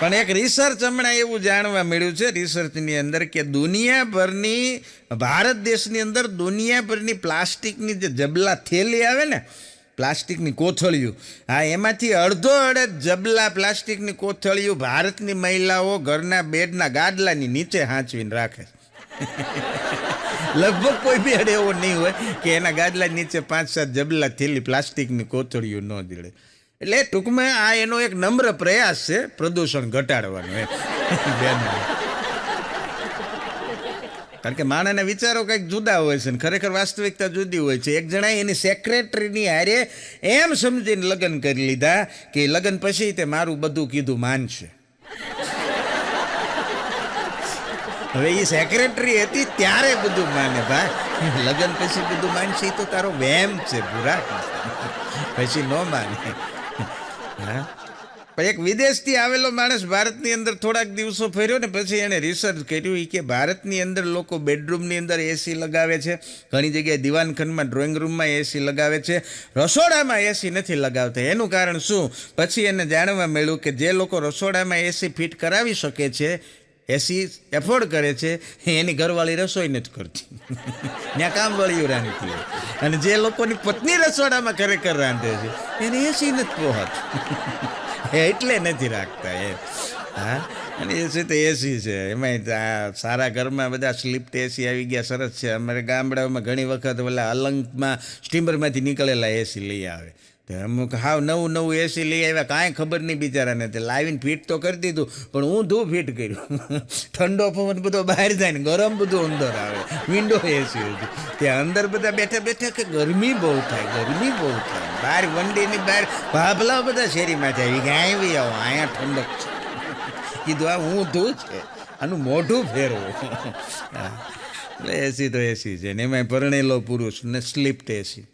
પણ એક રિસર્ચ હમણાં એવું જાણવા મળ્યું છે રિસર્ચની અંદર કે દુનિયાભરની, ભારત દેશની અંદર દુનિયાભરની પ્લાસ્ટિકની જે જબલા થેલી આવે ને, પ્લાસ્ટિકની કોથળીઓ, હા, એમાંથી અડધો અડધ જબલા પ્લાસ્ટિકની કોથળીઓ ભારતની મહિલાઓ ઘરના બેડના ગાદલાની નીચે હાંચવીને રાખે લગભગ કોઈ બી એવો નહીં હોય કે એના ગાદલા નીચે પાંચ સાત જબલા થેલી પ્લાસ્ટિકની કોથળીઓ ન જડે. એટલે ટૂંકમાં આ એનો એક નમ્ર પ્રયાસ છે પ્રદૂષણ ઘટાડવાનો એમ. કારણ કે માણસના વિચારો કંઈક જુદા હોય છે ને, ખરેખર વાસ્તવિકતા જુદી હોય છે. એક જણાએ એની સેક્રેટરીની હારે એમ સમજીને લગ્ન કરી લીધા કે લગ્ન પછી તે મારું બધું કીધું માનશે. હવે એ સેક્રેટરી હતી ત્યારે બધું માને ભાઈ. લગ્ન પછી બધું માનશે એ તો તારો વહેમ છે પૂરા પછી ન માને. એક વિદેશથી આવેલો માણસ ભારતની અંદર થોડાક દિવસો ફર્યો ને પછી એણે રિસર્ચ કર્યું કે ભારતની અંદર લોકો બેડરૂમની અંદર એસી લગાવે છે. ઘણી જગ્યાએ દિવાનખંડમાં ડ્રોઈંગ રૂમમાં એસી લગાવે છે. રસોડામાં એસી નથી લગાવતા. એનું કારણ શું? પછી એને જાણવા મળ્યું કે જે લોકો રસોડામાં એસી ફિટ કરાવી શકે છે એસી એફોર્ડ કરે છે, એની ઘરવાળી રસોઈ નથી કરતી. ત્યાં કામવાળીઓ રાંધતી હોય. અને જે લોકોની પત્ની રસોડામાં ખરેખર રાંધે છે, એને એસી નથી પહોંચ એટલે નથી રાખતા એ હા? અને એસી તો એસી છે? એમાંય આ સારા ઘરમાં બધા સ્લીપ એસી આવી ગયા, સરસ છે. અમારે ગામડાઓમાં ઘણી વખત ઓલા અલંગમાં સ્ટીમરમાંથી નીકળેલા એસી લઈ આવે. અમુક હાવ નવું નવું એસી લઈ આવ્યા. કાંઈ ખબર નહીં બિચારાને. તે લાવીને ફિટ તો કરી દીધું. પણ હું ધૂ ફિટ કર્યું? ઠંડો પવન બધો બહાર જાય ને ગરમ બધું અંદર આવે. વિન્ડો એસી હતી. ત્યાં અંદર બધા બેઠા બેઠા કે ગરમી બહુ થાય, ગરમી બહુ થાય. બહાર વંડીની બહાર ભાભલા બધા શેરીમાંથી આવી ગયા. આવી આવો, અહીંયા ઠંડક છે. કીધું, આ હું ધૂ છે. આનું મોઢું ફેરવું. એટલે એસી તો એસી છે ને. એમાં પરણેલો પુરુષ ને સ્લીપ્ટ એસી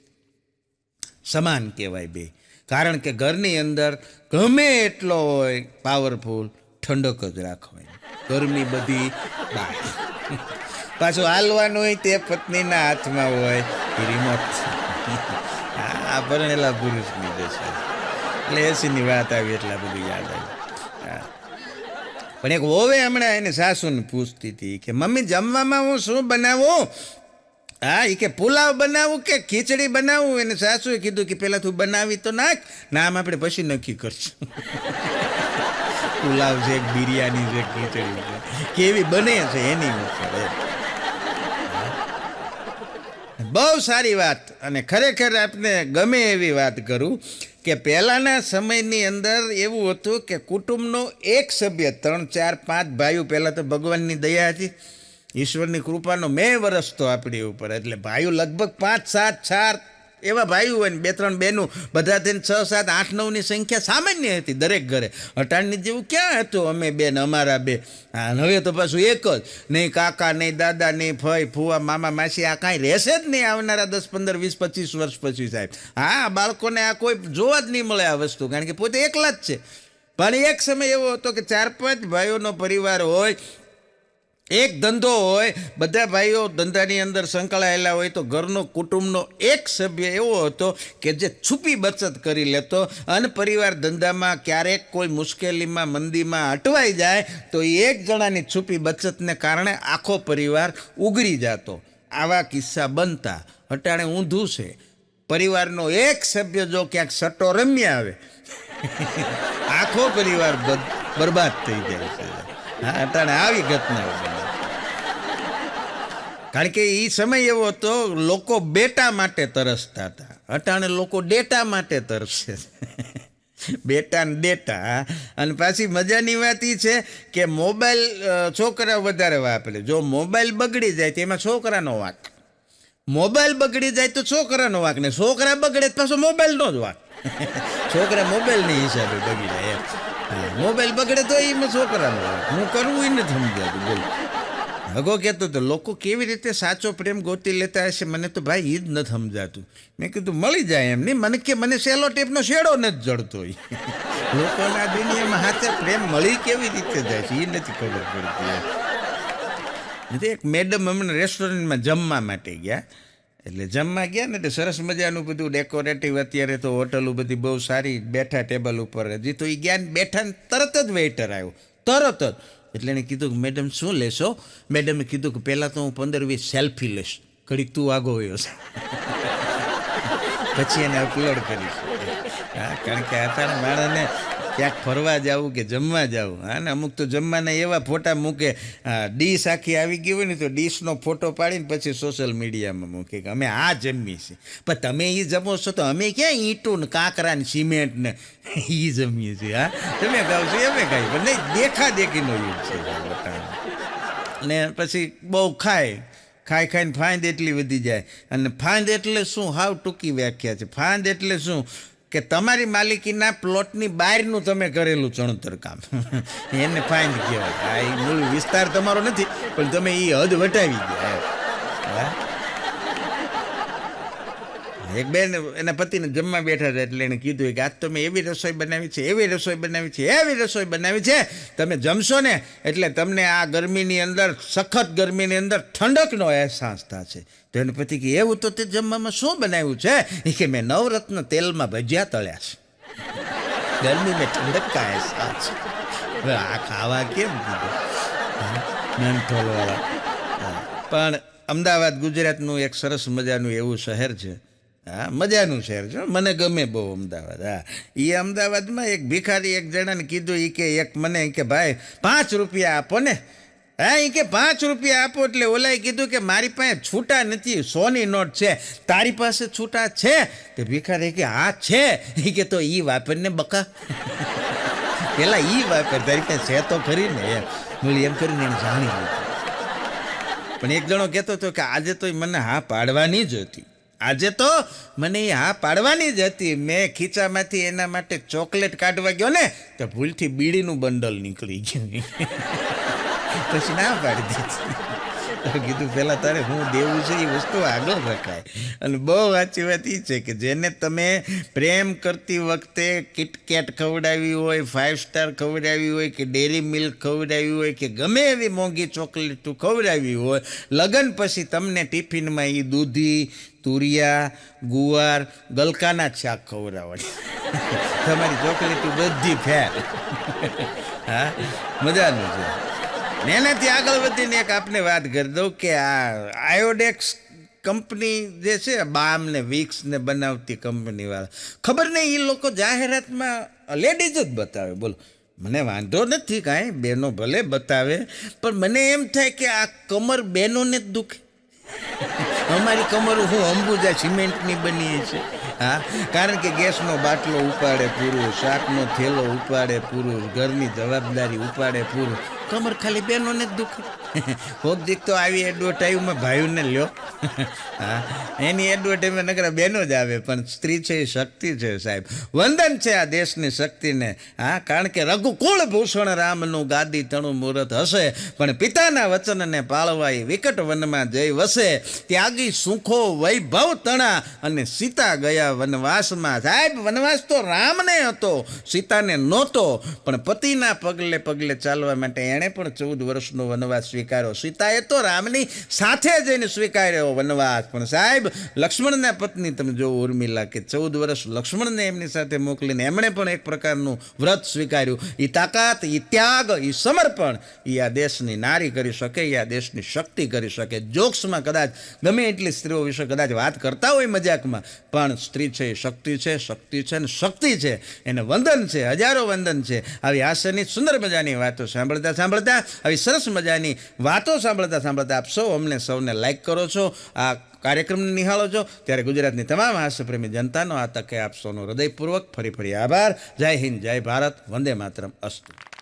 સમાન કહેવાય બે. કારણ કે ઘરની અંદર ગમે એટલો હોય પાવરફુલ ઠંડક જ રાખવાની. ગરમી બધી પાછું હાલવાનું હોય તે પત્નીના હાથમાં હોય રિમોટ આ પરણેલા પુરુષની દશા એટલે એસીની વાત આવી, એટલા બધું યાદ આવ્યું હા. પણ એક હોવે હમણાં એને સાસુને પૂછતી હતી કે, મમ્મી, જમવામાં હું શું બનાવું? હા એ કે પુલાવ બનાવું કે ખીચડી બનાવું? એને સાસુએ કીધું કે પહેલાં તું બનાવી તો નાખ નામ આપણે પછી નક્કી કરશું. પુલાવ છે, બિરયાની છે, ખીચડી છે. કેવી બને છે એની બહુ સારી વાત. અને ખરેખર આપને ગમે એવી વાત કરું કે પહેલાંના સમયની અંદર એવું હતું કે કુટુંબનો એક સભ્ય, ત્રણ, ચાર, પાંચ ભાઈઓ, પહેલાં તો ભગવાનની દયા હતી. ઈશ્વરની કૃપાનો મેં વરસતો આપણી ઉપર. એટલે ભાઈઓ લગભગ પાંચ, સાત, ચાર એવા ભાઈઓ હોય ને, બે, ત્રણ બહેનું બધા થઈને છ, સાત, આઠ, નવની સંખ્યા સામાન્ય હતી દરેક ઘરે. અટાણની જેવું ક્યાં હતું અમે બેન, અમારા બે? હા હવે તો પાછું એક જ. નહીં કાકા, નહીં દાદા, નહીં ફઈ ફુવા મામા, માસી, આ કાંઈ રહેશે જ નહીં આવનારા દસ, પંદર, વીસ, પચીસ વર્ષ પછી સાહેબ. હા, બાળકોને આ કોઈ જોવા જ નહીં મળે આ વસ્તુ, કારણ કે પોતે એકલા જ છે. પણ એક સમય એવો હતો કે ચાર, પાંચ ભાઈઓનો પરિવાર હોય એક ધંધો હોય, બધા ભાઈઓ ધંધાની અંદર સંકળાયેલા હોય તો ઘરનો કુટુંબનો એક સભ્ય એવો હતો કે જે છુપી બચત કરી લેતો અને પરિવાર ધંધામાં ક્યારેક કોઈ મુશ્કેલીમાં, મંદીમાં અટવાઈ જાય તો એક જણાની છુપી બચતને કારણે આખો પરિવાર ઉગરી જતો. આવા કિસ્સા બનતા અટાણે ઊંધું છે. પરિવારનો એક સભ્ય જો ક્યાંક સટ્ટો રમ્યા આવે, આખો પરિવાર બરબાદ થઈ જાય છે. હા, અટાણે આવી ઘટનાઓ કારણ કે એ સમય એવો હતો, લોકો બેટા માટે તરસતા હતા. અટાણે લોકો ડેટા માટે તરસે. બેટા ને ડેટા. અને પાછી મજાની વાત એ છે કે મોબાઈલ છોકરા વધારે વાપરે. જો મોબાઈલ બગડી જાય તો એમાં છોકરાનો વાંક. મોબાઈલ બગડી જાય તો છોકરાનો વાંક ને છોકરા બગડે તો પાછો મોબાઈલનો જ વાંક. છોકરા મોબાઈલની હિસાબે બગડી એમ. મોબાઈલ બગડે તો એમાં છોકરાનો વાંક. હું કરવું એ નથી સમજાતું. બોલ. હગો કહેતો તો લોકો કેવી રીતે સાચો પ્રેમ ગોતી લેતા હશે? મને તો ભાઈ એ જ નથી સમજાતું. મેં કીધું, મળી જાય એમ નહીં. મને કે, મને સેલો ટેપનો શેડો નથી જડતો. લોકોના દુનિયામાં હાથે પ્રેમ મળી કેવી રીતે જાય છે? એ નથી ખબર પડતી એક મેડમ હમણાં રેસ્ટોરન્ટમાં જમવા માટે ગયા. એટલે જમવા ગયા ને એટલે સરસ મજાનું બધું ડેકોરેટિવ અત્યારે તો હોટલો બધી બહુ સારી બેઠા ટેબલ ઉપર. હજી તો એ ગયા ને બેઠા તરત જ વેઇટર આવ્યો. તરત જ. એટલે એણે કીધું કે, મેડમ, શું લેશો? મેડમે કીધું કે, પહેલાં તો હું પંદર વીસ સેલ્ફી લઈશ. ઘડીક તું આગો હોયો છે પછી એને અપલોડ કરીશ. હા, કારણ કે અત્યારે માણસને ક્યાંક ફરવા જવું કે જમવા જવું? હા, ને અમુક તો જમવાના એવા ફોટા મૂકે ડીશ આખી આવી ગઈ હોય ને તો ડીશનો ફોટો પાડીને પછી સોશિયલ મીડિયામાં મૂકે કે અમે આ જમીએ છીએ. પણ તમે એ જમો છો તો અમે ક્યાં ઈંટું ને કાંકરા ને સિમેન્ટ ને એ જમીએ છીએ, હા? તમે ખાવ છો, અમે ખાઈ પણ નહીં દેખા દેખીનો યુગ છે ને પછી બહુ ખાય. ખાઈ ખાઈને ફાંદ એટલી વધી જાય. અને ફાંદ એટલે શું? હાવ ટૂંકી વ્યાખ્યા છે. ફાંદ એટલે શું? કે તમારી માલિકીના પ્લોટની બહારનું તમે કરેલું ચણતર કામ. એને ફાઇન કહેવાય. આ મૂળ વિસ્તાર તમારો નથી, પણ તમે એ હદ વટાવી ગયા એમ. હા એક બેન એના પતિને જમવા બેઠા હતા એટલે એને કીધું કે આજ તો મેં એવી રસોઈ બનાવી છે, એવી રસોઈ બનાવી છે, એવી રસોઈ બનાવી છે. તમે જમશો ને એટલે તમને આ ગરમીની અંદર, સખત ગરમીની અંદર ઠંડકનો અહેસાસ થશે. તો એને પતિ કે, એવું તો તે જમવામાં શું બનાવ્યું છે? એ કે, મેં નવરત્ન તેલમાં ભજીયા તળ્યા છે. ગરમીને ઠંડક કા અહેસાસ આ ખાવા કેમ કીધું. પણ અમદાવાદ ગુજરાતનું એક સરસ મજાનું એવું શહેર છે. હા, મજાનું શહેર છે. મને ગમે બહુ અમદાવાદ, હા. એ અમદાવાદમાં એક ભિખારી એક જણાને કીધું એ કે એક મને કે, ભાઈ, પાંચ રૂપિયા આપો ને. હા એ કે, પાંચ રૂપિયા આપો. એટલે ઓલાએ કીધું કે, મારી પાસે છૂટા નથી, સોની નોટ છે, તારી પાસે છૂટા છે. તે ભિખારી કે, હા, છે. એ કે, તો એ વાપરને બકા. પેલા એ વાપર, તારી પાસે છે તો ખરી ને, એમ. એમ કરીને એને જાણી પણ એક જણો કહેતો હતો કે, આજે તો મને હા પાડવાની જ હતી. આજે તો મને હા પાડવાની જ હતી. મેં ખીચામાંથી એના માટે ચોકલેટ કાઢવા ગયો ને, તો ભૂલથી બીડીનું બંડલ નીકળી ગયું. પછી ના પાડી દીધી. કીધું પહેલાં તારે હું દેવું છે એ વસ્તુ આગળ રખાય. અને બહુ સાચી વાત એ છે કે જેને તમે પ્રેમ કરતી વખતે કિટકેટ ખવડાવી હોય ફાઇવ સ્ટાર ખવડાવી હોય કે ડેરી મિલ્ક ખવડાવી હોય કે ગમે એવી મોંઘી ચોકલેટ ખવડાવી હોય, લગ્ન પછી તમને ટિફિનમાં એ દૂધી, તુરિયા, ગુવાર, ગલકાના શાક ખવડાવવા તમારી ચોકલેટ બધી ફેર. હા, મજાનું છે. ને એનાથી આગળ વધીને એક આપને વાત કરી દઉં કે આ આયોડેક્સ કંપની જે છે, બામ ને વિક્સ ને બનાવતી કંપનીવાળા. ખબર નહીં એ લોકો જાહેરાતમાં લેડીઝ જ બતાવે. બોલો, મને વાંધો નથી કાંઈ, બેનો ભલે બતાવે, પણ મને એમ થાય કે આ કમર બેનોને જ દુખે. અમારી કમર હું અંબુજા સિમેન્ટની બનીએ છે? હા? કારણ કે ગેસનો બાટલો ઉપાડે પૂરું, શાકનો થેલો ઉપાડે પૂરું, ઘરની જવાબદારી ઉપાડે પૂરું. કમર ખાલી બેનોને જ દુખે. કોક દીક તો આવી એડવર્ટાઈવમાં ભાઈઓને લ્યો. હા, એની એડવર્ટાઈવમાં નકરા બેનો જ આવે, પણ સ્ત્રી છે એ શક્તિ છે સાહેબ. વંદન છે આ દેશની શક્તિને. હા, કારણ કે રઘુકુળ ભૂષણ રામનું ગાદી તણું મુહૂર્ત હશે, પણ પિતાના વચનને પાળવા એ વિકટ વનમાં જઈ વસે. ત્યાગી સુખો વૈભવ તણા અને સીતા ગયા વનવાસમાં. સાહેબ, વનવાસ તો રામને હતો, સીતાને નહોતો, પણ પતિના પગલે પગલે ચાલવા માટે એણે પણ ચૌદ વર્ષનો વનવાસ સ્વીકાર્યો. સીતાએ તો રામની સાથે જઈને સ્વીકાર્યો વનવાસ. પણ સાહેબ, લક્ષ્મણના પત્ની તમે જો ઉર્મિલા કે ચૌદ વર્ષ લક્ષ્મણને એમની સાથે મોકલીને એમણે પણ એક પ્રકારનું વ્રત સ્વીકાર્યું. એ તાકાત એ ત્યાગ એ સમર્પણ એ આ દેશની નારી કરી શકે એ આ દેશની શક્તિ કરી શકે. જોક્સમાં કદાચ, ગમે એટલી સ્ત્રીઓ વિશે કદાચ વાત કરતા હોય મજાકમાં, પણ સ્ત્રી છે એ શક્તિ છે શક્તિ છે ને શક્તિ છે. એને વંદન છે, હજારો વંદન છે. આવી હાસ્યની સુંદર મજાની વાતો સાંભળતા સાંભળતા? આવી સરસ મજાની વાતો સાંભળતા સાંભળતા આપ સૌ અમને સૌને લાઈક કરો છો, આ કાર્યક્રમને નિહાળો છો. ત્યારે ગુજરાતની તમામ હાસ્યપ્રેમી જનતાનો આ તકે આપ સૌનો હૃદયપૂર્વક ફરી ફરી આભાર. જય હિન્દ, જય ભારત, વંદે માતરમ, અસ્તુ.